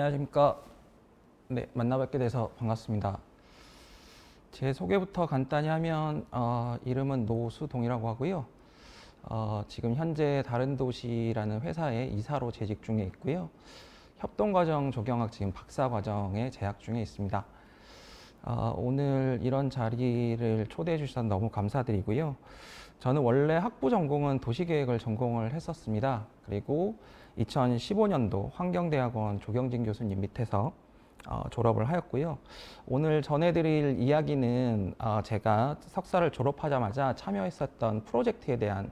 네, 안녕하십니까. 네, 만나뵙게 돼서 반갑습니다. 제 소개부터 간단히 하면 어, 이름은 노수동이라고 하고요. 어, 지금 현재 다른 도시라는 회사에 이사로 재직 중에 있고요. 협동과정 조경학 지금 박사 과정에 재학 중에 있습니다. 어, 오늘 이런 자리를 초대해 주셔서 너무 감사드리고요. 저는 원래 학부 전공은 도시계획을 전공을 했었습니다. 그리고 2015년도 환경대학원 조경진 교수님 밑에서 어, 졸업을 하였고요. 오늘 전해드릴 이야기는 어, 제가 석사를 졸업하자마자 참여했었던 프로젝트에 대한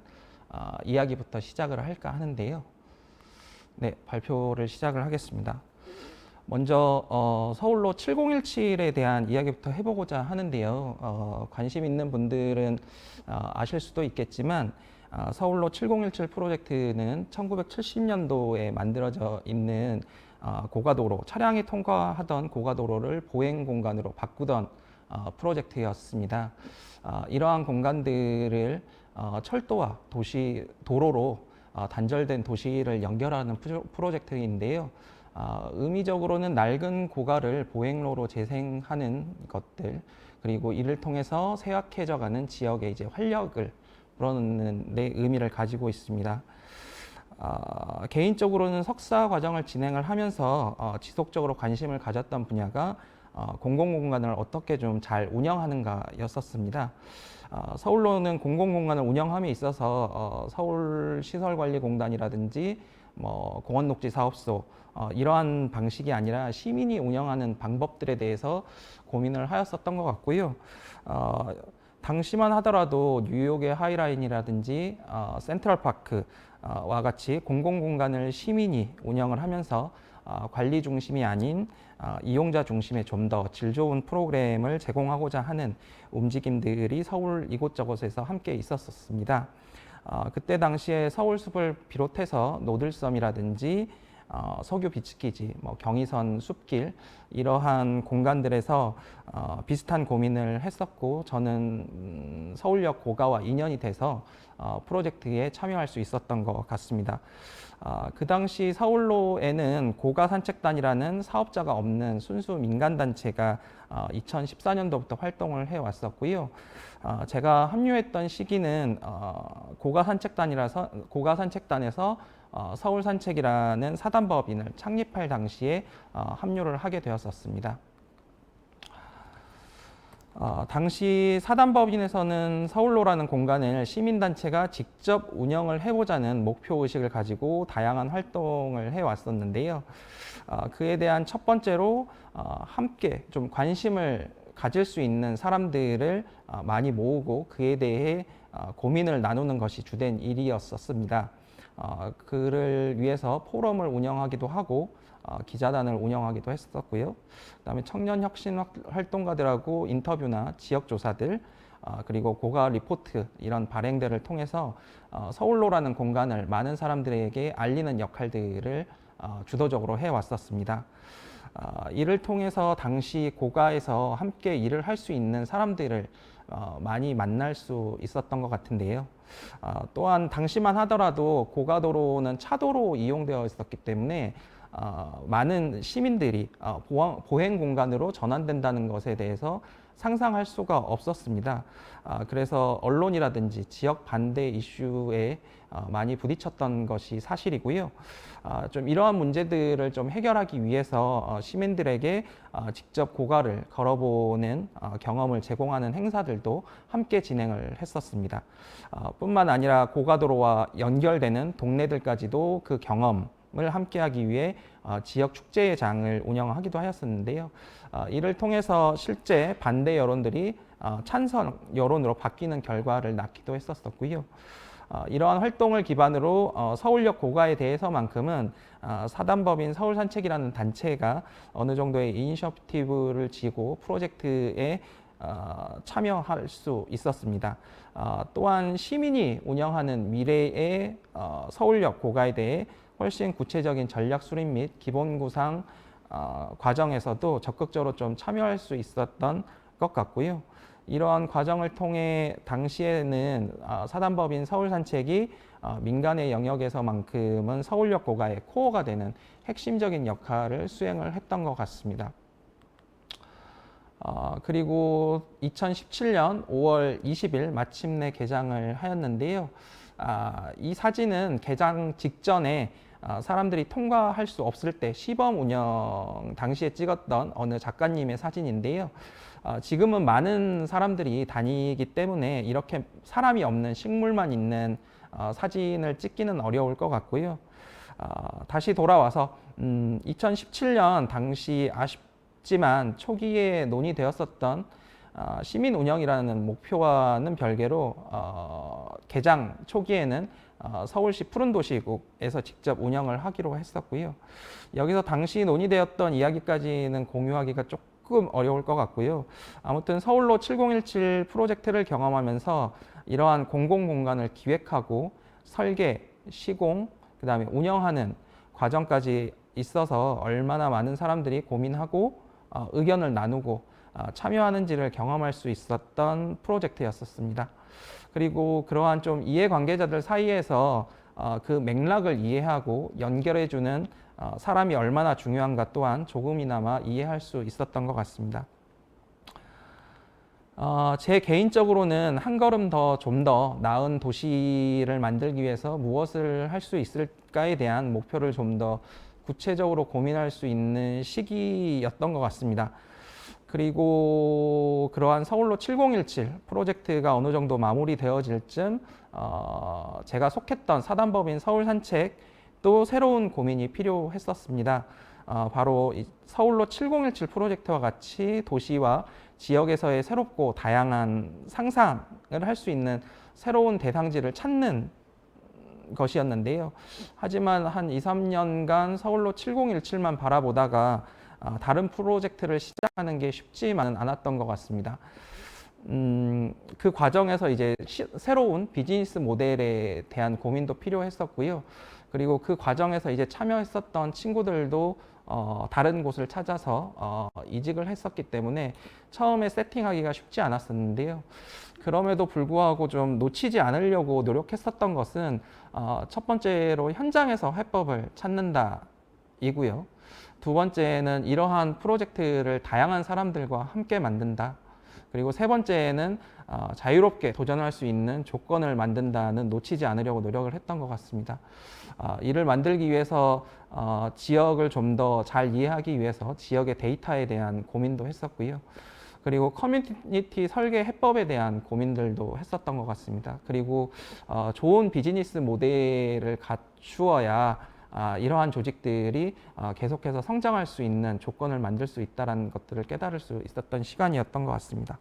어, 이야기부터 시작을 할까 하는데요. 네, 발표를 시작을 하겠습니다. 먼저 어, 서울로 7017에 대한 이야기부터 해보고자 하는데요. 어, 관심 있는 분들은 어, 아실 수도 있겠지만 어, 서울로 7017 프로젝트는 1970년도에 만들어져 있는 어, 고가도로 차량이 통과하던 고가도로를 보행 공간으로 바꾸던 어, 프로젝트였습니다. 어, 이러한 공간들을 어, 철도와 도시 도로로 어, 단절된 도시를 연결하는 프로- 프로젝트인데요. 어, 의미적으로는 낡은 고가를 보행로로 재생하는 것들 그리고 이를 통해서 쇠약해져가는 지역에 이제 활력을 불어넣는 데 의미를 가지고 있습니다. 어, 개인적으로는 석사 과정을 진행을 하면서 어, 지속적으로 관심을 가졌던 분야가 어, 공공공간을 어떻게 좀 잘 운영하는가였었습니다. 어, 서울로는 공공공간을 운영함에 있어서 어, 서울시설관리공단이라든지 뭐 공원 녹지 사업소 어, 이러한 방식이 아니라 시민이 운영하는 방법들에 대해서 고민을 하였었던 것 같고요. 어, 당시만 하더라도 뉴욕의 하이라인이라든지 어, 센트럴파크와 같이 공공공간을 시민이 운영을 하면서 어, 관리 중심이 아닌 어, 이용자 중심의 좀 더 질 좋은 프로그램을 제공하고자 하는 움직임들이 서울 이곳저곳에서 함께 있었습니다. 어, 그때 당시에 서울숲을 비롯해서 노들섬이라든지 어, 석유 비치기지, 뭐 경의선 숲길 이러한 공간들에서 어, 비슷한 고민을 했었고 저는 음, 서울역 고가와 인연이 돼서 어, 프로젝트에 참여할 수 있었던 것 같습니다. 어, 그 당시 서울로에는 고가 산책단이라는 사업자가 없는 순수 민간 단체가 어, 2014년도부터 활동을 해 왔었고요. 어, 제가 합류했던 시기는 어, 고가 산책단이라서 고가 산책단에서 어, 서울 산책이라는 사단법인을 창립할 당시에 어, 합류를 하게 되었었습니다. 어, 당시 사단법인에서는 서울로라는 공간을 시민단체가 직접 운영을 해보자는 목표 의식을 가지고 다양한 활동을 해왔었는데요. 어, 그에 대한 첫 번째로 어, 함께 좀 관심을 가질 수 있는 사람들을 어, 많이 모으고 그에 대해 어, 고민을 나누는 것이 주된 일이었었습니다. 어, 그를 위해서 포럼을 운영하기도 하고 어, 기자단을 운영하기도 했었고요. 그다음에 청년 혁신 활- 활동가들하고 인터뷰나 지역 조사들 어, 그리고 고가 리포트 이런 발행들을 통해서 어, 서울로라는 공간을 많은 사람들에게 알리는 역할들을 어, 주도적으로 해 왔었습니다. 어, 이를 통해서 당시 고가에서 함께 일을 할 수 있는 사람들을 어, 많이 만날 수 있었던 것 같은데요. 어, 또한 당시만 하더라도 고가도로는 차도로 이용되어 있었기 때문에 어, 많은 시민들이 어, 보행, 보행 공간으로 전환된다는 것에 대해서 상상할 수가 없었습니다. 아, 그래서 언론이라든지 지역 반대 이슈에 어, 많이 부딪혔던 것이 사실이고요. 아, 좀 이러한 문제들을 좀 해결하기 위해서 어, 시민들에게 어, 직접 고가를 걸어보는 어, 경험을 제공하는 행사들도 함께 진행을 했었습니다. 어, 뿐만 아니라 고가도로와 연결되는 동네들까지도 그 경험 을 함께하기 위해 어, 지역 축제의 장을 운영하기도 하였었는데요. 어, 이를 통해서 실제 반대 여론들이 어, 찬성 여론으로 바뀌는 결과를 낳기도 했었었고요. 어, 이러한 활동을 기반으로 어, 서울역 고가에 대해서만큼은 어, 사단법인 서울산책이라는 단체가 어느 정도의 이니셔티브를 지고 프로젝트에 어, 참여할 수 있었습니다. 어, 또한 시민이 운영하는 미래의 어, 서울역 고가에 대해 훨씬 구체적인 전략 수립 및 기본 구상 어, 과정에서도 적극적으로 좀 참여할 수 있었던 것 같고요. 이러한 과정을 통해 당시에는 어, 사단법인 서울산책이 어, 민간의 영역에서만큼은 서울역 고가의 코어가 되는 핵심적인 역할을 수행을 했던 것 같습니다. 어, 그리고 2017년 5월 20일 마침내 개장을 하였는데요. 아, 이 사진은 개장 직전에 아, 사람들이 통과할 수 없을 때 시범 운영 당시에 찍었던 어느 작가님의 사진인데요. 아, 지금은 많은 사람들이 다니기 때문에 이렇게 사람이 없는 식물만 있는 어, 사진을 찍기는 어려울 것 같고요. 아, 다시 돌아와서 음, 2017년 당시 아쉽지만 초기에 논의되었었던 어, 시민 운영이라는 목표와는 별개로 어, 개장 초기에는 어, 서울시 푸른도시국에서 직접 운영을 하기로 했었고요. 여기서 당시 논의되었던 이야기까지는 공유하기가 조금 어려울 것 같고요. 아무튼 서울로 7017 프로젝트를 경험하면서 이러한 공공공간을 기획하고 설계, 시공, 그 다음에 운영하는 과정까지 있어서 얼마나 많은 사람들이 고민하고 어, 의견을 나누고 어, 참여하는지를 경험할 수 있었던 프로젝트였었습니다. 그리고 그러한 좀 이해 관계자들 사이에서 어, 그 맥락을 이해하고 연결해주는 어, 사람이 얼마나 중요한가 또한 조금이나마 이해할 수 있었던 것 같습니다. 어, 제 개인적으로는 한 걸음 더좀더 나은 도시를 만들기 위해서 무엇을 할 수 있을까에 대한 목표를 좀 더 구체적으로 고민할 수 있는 시기였던 것 같습니다. 그리고 그러한 서울로 7017 프로젝트가 어느 정도 마무리되어질 쯤 어, 제가 속했던 사단법인 서울 산책 또 새로운 고민이 필요했었습니다. 어, 바로 이 서울로 7017 프로젝트와 같이 도시와 지역에서의 새롭고 다양한 상상을 할 수 있는 새로운 대상지를 찾는 것이었는데요. 하지만 한 2, 3년간 서울로 7017만 바라보다가 어, 다른 프로젝트를 시작하는 게 쉽지만은 않았던 것 같습니다. 음, 그 과정에서 이제 시, 새로운 비즈니스 모델에 대한 고민도 필요했었고요. 그리고 그 과정에서 이제 참여했었던 친구들도 어, 다른 곳을 찾아서 어, 이직을 했었기 때문에 처음에 세팅하기가 쉽지 않았었는데요. 그럼에도 불구하고 좀 놓치지 않으려고 노력했었던 것은 어, 첫 번째로 현장에서 해법을 찾는다 이고요. 두 번째는 이러한 프로젝트를 다양한 사람들과 함께 만든다. 그리고 세 번째는 어, 자유롭게 도전할 수 있는 조건을 만든다는 놓치지 않으려고 노력을 했던 것 같습니다. 어, 이를 만들기 위해서 어, 지역을 좀 더 잘 이해하기 위해서 지역의 데이터에 대한 고민도 했었고요. 그리고 커뮤니티 설계 해법에 대한 고민들도 했었던 것 같습니다. 그리고 어, 좋은 비즈니스 모델을 갖추어야 아, 이러한 조직들이 아, 계속해서 성장할 수 있는 조건을 만들 수 있다는 것들을 깨달을 수 있었던 시간이었던 것 같습니다.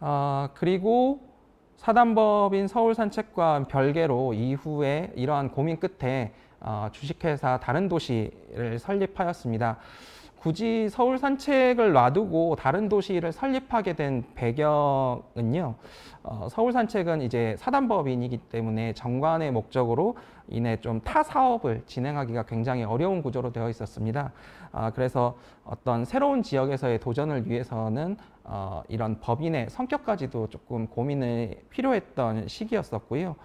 아, 그리고 사단법인 서울산책과 별개로 이후에 이러한 고민 끝에 어, 주식회사 다른 도시를 설립하였습니다. 굳이 서울 산책을 놔두고 다른 도시를 설립하게 된 배경은요. 어, 서울 산책은 이제 사단법인이기 때문에 정관의 목적으로 인해 좀 타 사업을 진행하기가 굉장히 어려운 구조로 되어 있었습니다. 아, 그래서 어떤 새로운 지역에서의 도전을 위해서는 어, 이런 법인의 성격까지도 조금 고민이 필요했던 시기였었고요.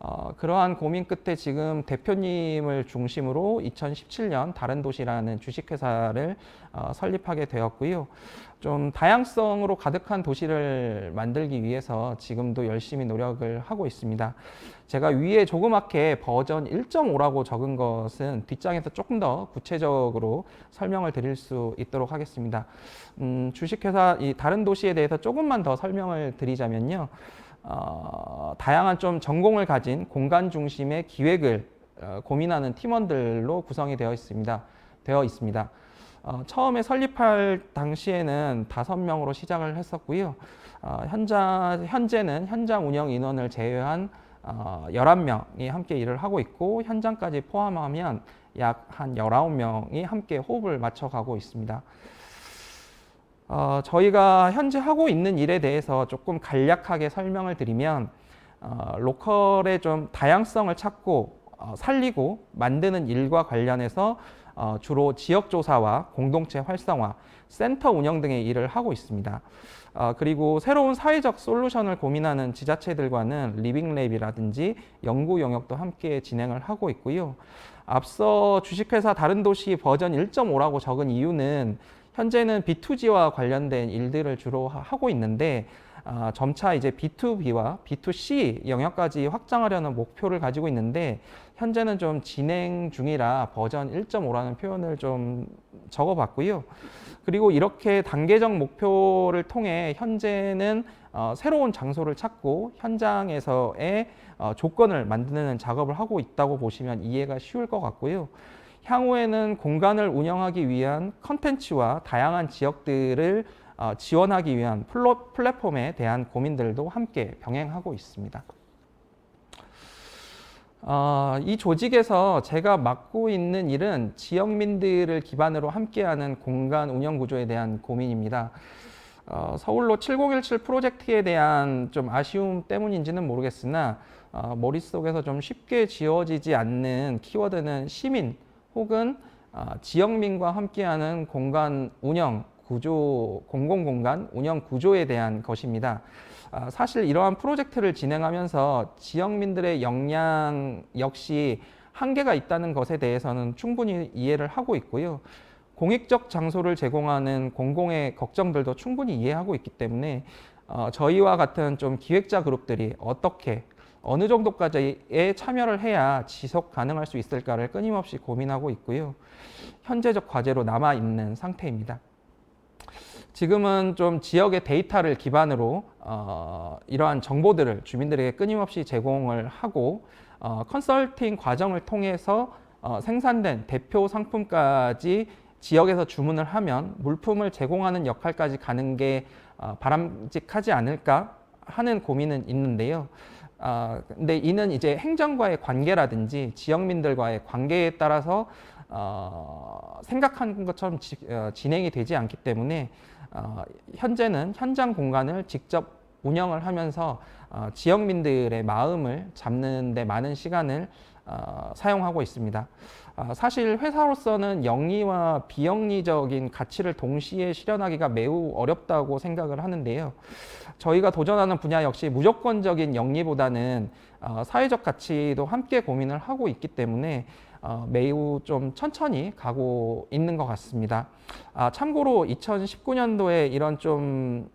어, 그러한 고민 끝에 지금 대표님을 중심으로 2017년 다른 도시라는 주식회사를 어, 설립하게 되었고요. 좀 다양성으로 가득한 도시를 만들기 위해서 지금도 열심히 노력을 하고 있습니다. 제가 위에 조그맣게 버전 1.5라고 적은 것은 뒷장에서 조금 더 구체적으로 설명을 드릴 수 있도록 하겠습니다. 음, 주식회사 이 다른 도시에 대해서 조금만 더 설명을 드리자면요. 어, 다양한 좀 전공을 가진 공간 중심의 기획을 어, 고민하는 팀원들로 구성이 되어 있습니다. 되어 있습니다. 어, 처음에 설립할 당시에는 다섯 명으로 시작을 했었고요. 어, 현장, 현재는 현장 운영 인원을 제외한 어, 11명이 함께 일을 하고 있고 현장까지 포함하면 약 한 19명이 함께 호흡을 맞춰가고 있습니다. 어, 저희가 현재 하고 있는 일에 대해서 조금 간략하게 설명을 드리면 어, 로컬의 좀 다양성을 찾고 어, 살리고 만드는 일과 관련해서 어, 주로 지역 조사와 공동체 활성화, 센터 운영 등의 일을 하고 있습니다. 어, 그리고 새로운 사회적 솔루션을 고민하는 지자체들과는 리빙랩이라든지 연구 영역도 함께 진행을 하고 있고요. 앞서 주식회사 다른 도시 버전 1.5라고 적은 이유는 현재는 B2G와 관련된 일들을 주로 하- 하고 있는데 아, 점차 이제 B2B와 B2C 영역까지 확장하려는 목표를 가지고 있는데 현재는 좀 진행 중이라 버전 1.5라는 표현을 좀 적어봤고요. 그리고 이렇게 단계적 목표를 통해 현재는 어, 새로운 장소를 찾고 현장에서의 어, 조건을 만드는 작업을 하고 있다고 보시면 이해가 쉬울 것 같고요. 향후에는 공간을 운영하기 위한 컨텐츠와 다양한 지역들을 어, 지원하기 위한 플랫폼에 대한 고민들도 함께 병행하고 있습니다. 어, 이 조직에서 제가 맡고 있는 일은 지역민들을 기반으로 함께하는 공간 운영 구조에 대한 고민입니다. 어, 서울로 7017 프로젝트에 대한 좀 아쉬움 때문인지는 모르겠으나 어, 머릿속에서 좀 쉽게 지워지지 않는 키워드는 시민 혹은 어, 지역민과 함께하는 공간 운영 구조, 공공공간 운영 구조에 대한 것입니다. 아, 사실 이러한 프로젝트를 진행하면서 지역민들의 역량 역시 한계가 있다는 것에 대해서는 충분히 이해를 하고 있고요. 공익적 장소를 제공하는 공공의 걱정들도 충분히 이해하고 있기 때문에 어, 저희와 같은 좀 기획자 그룹들이 어떻게 어느 정도까지의 참여를 해야 지속 가능할 수 있을까를 끊임없이 고민하고 있고요. 현재적 과제로 남아 있는 상태입니다. 지금은 좀 지역의 데이터를 기반으로 어, 이러한 정보들을 주민들에게 끊임없이 제공을 하고 어, 컨설팅 과정을 통해서 어, 생산된 대표 상품까지 지역에서 주문을 하면 물품을 제공하는 역할까지 가는 게 어, 바람직하지 않을까 하는 고민은 있는데요. 아, 근데 이는 이제 행정과의 관계라든지 지역민들과의 관계에 따라서 어, 생각한 것처럼 지, 어, 진행이 되지 않기 때문에 어, 현재는 현장 공간을 직접 운영을 하면서 어, 지역민들의 마음을 잡는 데 많은 시간을 어, 사용하고 있습니다. 아, 사실 회사로서는 영리와 비영리적인 가치를 동시에 실현하기가 매우 어렵다고 생각을 하는데요. 저희가 도전하는 분야 역시 무조건적인 영리보다는 어, 사회적 가치도 함께 고민을 하고 있기 때문에 어, 매우 좀 천천히 가고 있는 것 같습니다. 아, 참고로 2019년도에 이런 좀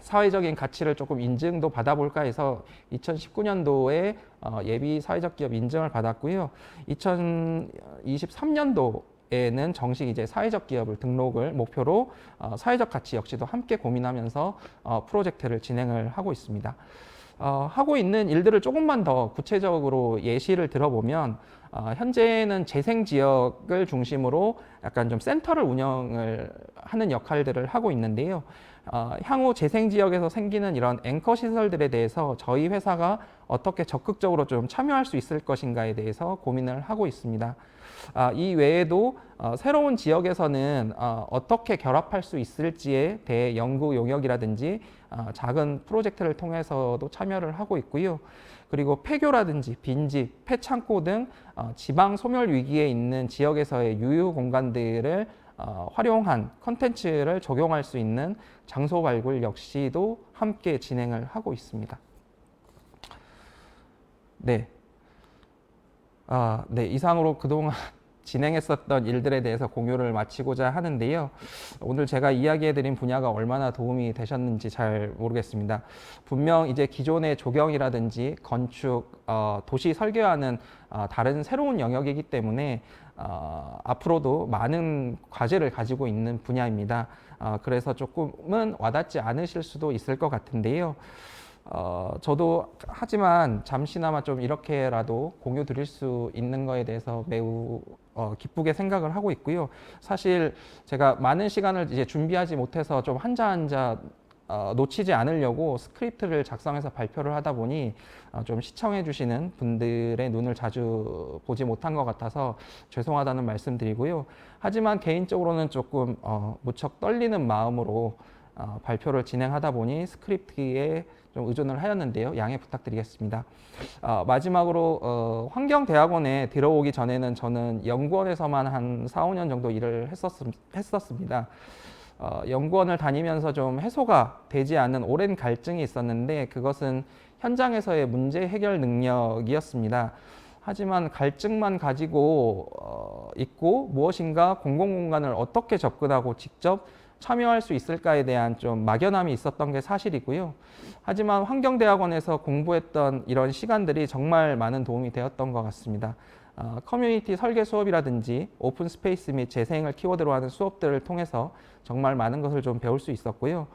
사회적인 가치를 조금 인증도 받아볼까 해서 2019년도에 어, 예비 사회적 기업 인증을 받았고요. 2023년도 에는 정식 이제 사회적 기업을 등록을 목표로 어, 사회적 가치 역시도 함께 고민하면서 어, 프로젝트를 진행을 하고 있습니다. 어, 하고 있는 일들을 조금만 더 구체적으로 예시를 들어보면 어, 현재는 재생 지역을 중심으로 약간 좀 센터를 운영을 하는 역할들을 하고 있는데요. 어, 향후 재생 지역에서 생기는 이런 앵커 시설들에 대해서 저희 회사가 어떻게 적극적으로 좀 참여할 수 있을 것인가에 대해서 고민을 하고 있습니다. 아, 이 외에도 어, 새로운 지역에서는 어, 어떻게 결합할 수 있을지에 대해 연구 용역이라든지 어, 작은 프로젝트를 통해서도 참여를 하고 있고요. 그리고 폐교라든지 빈집, 폐창고 등 어, 지방 소멸 위기에 있는 지역에서의 유휴 공간들을 어, 활용한 컨텐츠를 적용할 수 있는 장소 발굴 역시도 함께 진행을 하고 있습니다. 네. 아, 네. 이상으로 그동안 진행했었던 일들에 대해서 공유를 마치고자 하는데요. 오늘 제가 이야기해드린 분야가 얼마나 도움이 되셨는지 잘 모르겠습니다. 분명 이제 기존의 조경이라든지 건축, 어, 도시 설계와는 어, 다른 새로운 영역이기 때문에 어, 앞으로도 많은 과제를 가지고 있는 분야입니다. 어, 그래서 조금은 와닿지 않으실 수도 있을 것 같은데요. 어, 저도 하지만 잠시나마 좀 이렇게라도 공유 드릴 수 있는 거에 대해서 매우 어, 기쁘게 생각을 하고 있고요. 사실 제가 많은 시간을 이제 준비하지 못해서 좀 한자 한자 어, 놓치지 않으려고 스크립트를 작성해서 발표를 하다 보니 어, 좀 시청해 주시는 분들의 눈을 자주 보지 못한 것 같아서 죄송하다는 말씀 드리고요. 하지만 개인적으로는 조금 어, 무척 떨리는 마음으로 어, 발표를 진행하다 보니 스크립트에 좀 의존을 하였는데요. 양해 부탁드리겠습니다. 어, 마지막으로 어, 환경대학원에 들어오기 전에는 저는 연구원에서만 한 4, 5년 정도 일을 했었, 했었 습니다. 어, 연구원을 다니면서 좀 해소가 되지 않은 오랜 갈증이 있었는데 그것은 현장에서의 문제 해결 능력이었습니다. 하지만 갈증만 가지고 어, 있고 무엇인가 공공공간을 어떻게 접근하고 직접 참여할 수 있을까에 대한 좀 막연함이 있었던 게 사실이고요. 하지만 환경대학원에서 공부했던 이런 시간들이 정말 많은 도움이 되었던 것 같습니다. 어, 커뮤니티 설계 수업이라든지 오픈 스페이스 및 재생을 키워드로 하는 수업들을 통해서 정말 많은 것을 좀 배울 수 있었고요.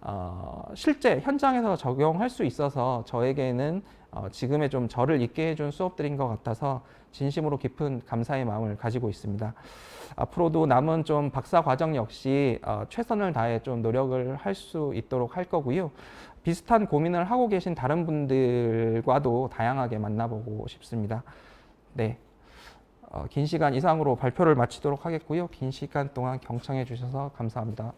어, 실제 현장에서 적용할 수 있어서 저에게는 어, 지금의 좀 저를 있게 해준 수업들인 것 같아서 진심으로 깊은 감사의 마음을 가지고 있습니다. 앞으로도 남은 좀 박사 과정 역시 어, 최선을 다해 좀 노력을 할 수 있도록 할 거고요. 비슷한 고민을 하고 계신 다른 분들과도 다양하게 만나보고 싶습니다. 네. 어, 긴 시간 이상으로 발표를 마치도록 하겠고요. 긴 시간 동안 경청해 주셔서 감사합니다.